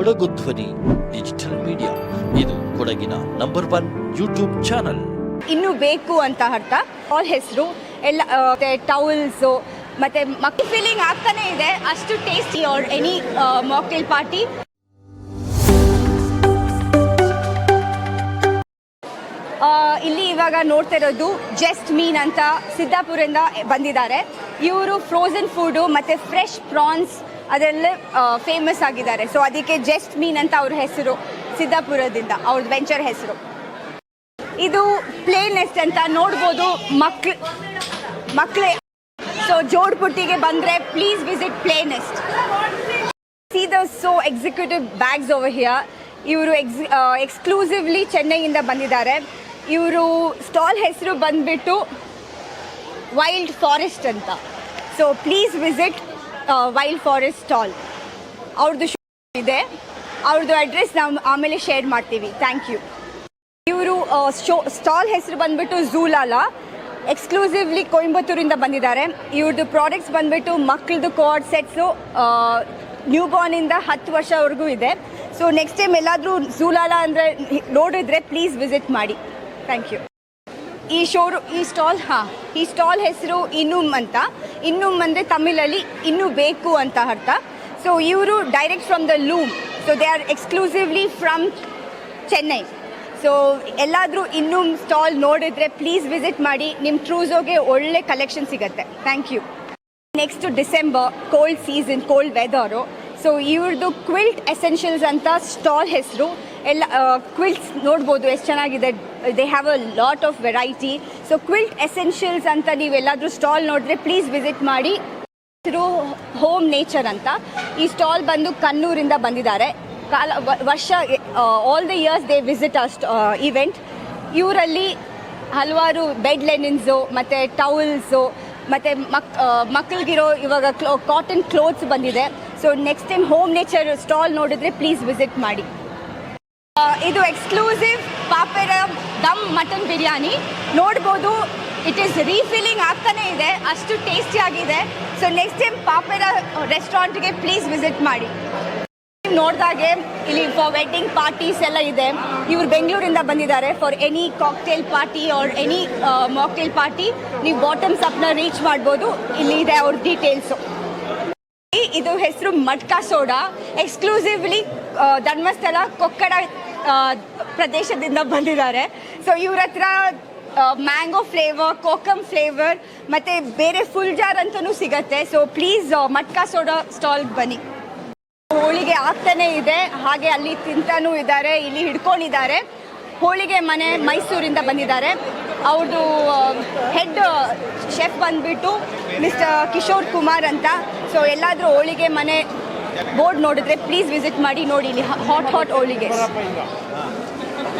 ಕೊಡಗು ಧ್ವನಿ digital media ಇದು ಕೊಡಗಿನ ನಂಬರ್ ಒನ್ ಯೂಟ್ಯೂಬ್ ಚಾನಲ್ ಇನ್ನು ಬೇಕು ಅಂತ ಅರ್ಥ. ಆಲ್ ಹೆಸರು, ಎಲ್ಲ ಟೌಲ್ಸು ಮತ್ತೆ ಮಕ್ಕಳು ಫೀಲಿಂಗ್ ಆಗ್ತಾನೆ ಇದೆ. ಅಷ್ಟು tasty or any mocktail party ಇಲ್ಲಿ ಇವಾಗ ನೋಡ್ತಾ ಇರೋದು ಜಸ್ಟ್ ಮೀನ್ ಅಂತ ಸಿದ್ದಾಪುರದಿಂದ ಬಂದಿದ್ದಾರೆ. ಇವರು ಫ್ರೋಝನ್ ಫುಡು ಮತ್ತು ಫ್ರೆಶ್ ಪ್ರಾನ್ಸ್ ಅದೆಲ್ಲ ಫೇಮಸ್ ಆಗಿದ್ದಾರೆ. ಸೊ ಅದಕ್ಕೆ ಜಸ್ಟ್ ಮೀನ್ ಅಂತ ಅವ್ರ ಹೆಸರು ಸಿದ್ದಾಪುರದಿಂದ ಅವ್ರದ್ದು ವೆಂಚರ್ ಹೆಸರು. ಇದು ಪ್ಲೇನೆಸ್ಟ್ ಅಂತ ನೋಡ್ಬೋದು ಮಕ್ಳು ಮಕ್ಕಳೇ ಸೊ ಜೋಡ್ಪುಟ್ಟಿಗೆ ಬಂದರೆ please visit play nest see the so executive bags over here ಇವರು ಎಕ್ಸ್ ಎಕ್ಸ್ಕ್ಲೂಸಿವ್ಲಿ ಚೆನ್ನೈಯಿಂದ ಬಂದಿದ್ದಾರೆ. ಇವರು ಸ್ಟಾಲ್ ಹೆಸರು ಬಂದ್ಬಿಟ್ಟು ವೈಲ್ಡ್ ಫಾರೆಸ್ಟ್ ಅಂತ. So please visit wild forest stall. ಅವ್ರದ್ದು ಇದೆ. ಅವ್ರದ್ದು ಅಡ್ರೆಸ್ ನಾವು ಆಮೇಲೆ ಶೇರ್ ಮಾಡ್ತೀವಿ. ಥ್ಯಾಂಕ್ ಯು ಇವರು ಶೋ, ಸ್ಟಾಲ್ ಹೆಸರು ಬಂದ್ಬಿಟ್ಟು ಝೂಲಾಲ. ಎಕ್ಸ್ಕ್ಲೂಸಿವ್ಲಿ ಕೊಯಂಬತ್ತೂರಿಂದ ಬಂದಿದ್ದಾರೆ. ಇವ್ರದ್ದು ಪ್ರಾಡಕ್ಟ್ಸ್ ಬಂದ್ಬಿಟ್ಟು ಮಕ್ಕಳದು ಕಾರ್ಡ್ ಸೆಟ್ಸು ನ್ಯೂ ಬಾರ್ನಿಂದ ಹತ್ತು ವರ್ಷವರೆಗೂ ಇದೆ. ಸೊ ನೆಕ್ಸ್ಟ್ ಟೈಮ್ ಎಲ್ಲಾದರೂ ಝೂಲಾಲ ಅಂದರೆ ನೋಡಿದ್ರೆ ಪ್ಲೀಸ್ ವಿಸಿಟ್ ಮಾಡಿ. ಥ್ಯಾಂಕ್ ಯು ಈ ಶೋರು ಈ ಸ್ಟಾಲ್ ಹಾಂ, ಈ ಸ್ಟಾಲ್ ಹೆಸರು ಇನ್ನುಮ್ ಅಂತ. ಇನ್ನುಮ್ ಅಂದರೆ ತಮಿಳಲ್ಲಿ ಇನ್ನೂ ಬೇಕು ಅಂತ ಅರ್ಥ. ಸೊ ಇವರು direct from the loom so they are exclusively from Chennai so ಎಲ್ಲಾದರೂ ಇನ್ನೂ ಸ್ಟಾಲ್ ನೋಡಿದ್ರೆ ಪ್ಲೀಸ್ ವಿಸಿಟ್ ಮಾಡಿ. ನಿಮ್ಮ ಟ್ರೂಸೋಗೆ ಒಳ್ಳೆ ಕಲೆಕ್ಷನ್ ಸಿಗುತ್ತೆ. Thank you next December cold season cold weather so ಇವ್ರದ್ದು ಕ್ವಿಲ್ಟ್ ಎಸೆನ್ಷಿಯಲ್ಸ್ ಅಂತ ಸ್ಟಾಲ್ ಹೆಸರು. ಎಲ್ಲ ಕ್ವಿಲ್ಟ್ಸ್ ನೋಡ್ಬೋದು, ಎಷ್ಟು ಚೆನ್ನಾಗಿದೆ. They have a lot of variety so quilt essentials ಅಂತ ನೀವೆಲ್ಲಾದರೂ ಸ್ಟಾಲ್ ನೋಡಿದ್ರೆ ಪ್ಲೀಸ್ ವಿಸಿಟ್ ಮಾಡಿ. ಹೆಸರು ಹೋಮ್ ನೇಚರ್ ಅಂತ ಈ ಸ್ಟಾಲ್ ಬಂದು ಕಣ್ಣೂರಿಂದ ಬಂದಿದ್ದಾರೆ. ಕಾಲ ವರ್ಷ all the years they visit us event ಇವರಲ್ಲಿ ಹಲವಾರು ಬೆಡ್ ಲೆನಿನ್ಸು ಮತ್ತು ಟೌಲ್ಸು ಮತ್ತು ಮಕ್ ಮಕ್ಕಳಿಗಿರೋ ಇವಾಗ ಕ್ಲೋ ಕಾಟನ್ ಕ್ಲೋತ್ಸ್ ಬಂದಿದೆ. So next time home nature stall ನೋಡಿದ್ರೆ ಪ್ಲೀಸ್ ವಿಸಿಟ್ ಮಾಡಿ. ಇದು ಎಕ್ಸ್ಕ್ಲೂಸಿವ್ ಮಟನ್ ಬಿರಿಯಾನಿ. ನೋಡ್ಬೋದು ಇಟ್ ಈಸ್ ರೀಫಿಲಿಂಗ್ ಆಗ್ತಾನೆ ಇದೆ, ಅಷ್ಟು ಟೇಸ್ಟಿ ಆಗಿದೆ. ಸೊ ನೆಕ್ಸ್ಟ್ ಟೈಮ್ ಪಾಪೆರ ರೆಸ್ಟೋರೆಂಟ್ಗೆ ಪ್ಲೀಸ್ ವಿಸಿಟ್ ಮಾಡಿ. ನೋಡಿದಾಗೆ ಇಲ್ಲಿ ಫಾರ್ ವೆಡ್ಡಿಂಗ್ ಪಾರ್ಟೀಸ್ ಎಲ್ಲ ಇದೆ. ಇವ್ರು ಬೆಂಗಳೂರಿಂದ ಬಂದಿದ್ದಾರೆ. For any cocktail party or any mocktail party ನೀವು ಬಾಟಮ್ ಸಪ್ನ ರೀಚ್ ಮಾಡ್ಬೋದು. ಇಲ್ಲಿ ಇದೆ ಅವ್ರ ಡೀಟೇಲ್ಸು ಇದು ಹೆಸರು ಮಟ್ಕಾ ಸೋಡಾ. ಎಕ್ಸ್ಕ್ಲೂಸಿವ್ಲಿ ಧರ್ಮಸ್ಥಳ, ಕೊಕ್ಕಡ ಪ್ರದೇಶದಿಂದ ಬಂದಿದ್ದಾರೆ. ಸೊ ಇವ್ರ ಹತ್ರ ಮ್ಯಾಂಗೋ ಫ್ಲೇವರ್ ಕೋಕಮ್ ಫ್ಲೇವರ್ ಮತ್ತು ಬೇರೆ ಫುಲ್ ಜಾರ್ ಅಂತಲೂ ಸಿಗತ್ತೆ. ಸೊ ಪ್ಲೀಸ್ ಮಟ್ಕಾ ಸೋಡಾ ಸ್ಟಾಲ್ಗೆ ಬನ್ನಿ. ಹೋಳಿಗೆ ಆಗ್ತಾನೆ ಇದೆ. ಹಾಗೆ ಅಲ್ಲಿ ತಿಂತಾನೂ ಇದ್ದಾರೆ, ಇಲ್ಲಿ ಹಿಡ್ಕೊಂಡಿದ್ದಾರೆ. ಹೋಳಿಗೆ ಮನೆ ಮೈಸೂರಿಂದ ಬಂದಿದ್ದಾರೆ. ಅವ್ರದ್ದು ಹೆಡ್ ಶೆಫ್ ಬಂದ್ಬಿಟ್ಟು ಮಿಸ್ಟರ್ ಕಿಶೋರ್ ಕುಮಾರ್ ಅಂತ. ಸೊ ಎಲ್ಲಾದರೂ ಹೋಳಿಗೆ ಮನೆ ಬೋರ್ಡ್ ನೋಡಿದ್ರೆ ಪ್ಲೀಸ್ ವಿಸಿಟ್ ಮಾಡಿ ನೋಡಿ ಇಲ್ಲಿ. ಹಾಟ್ ಹಾಟ್ ಹೋಳಿಗೆ.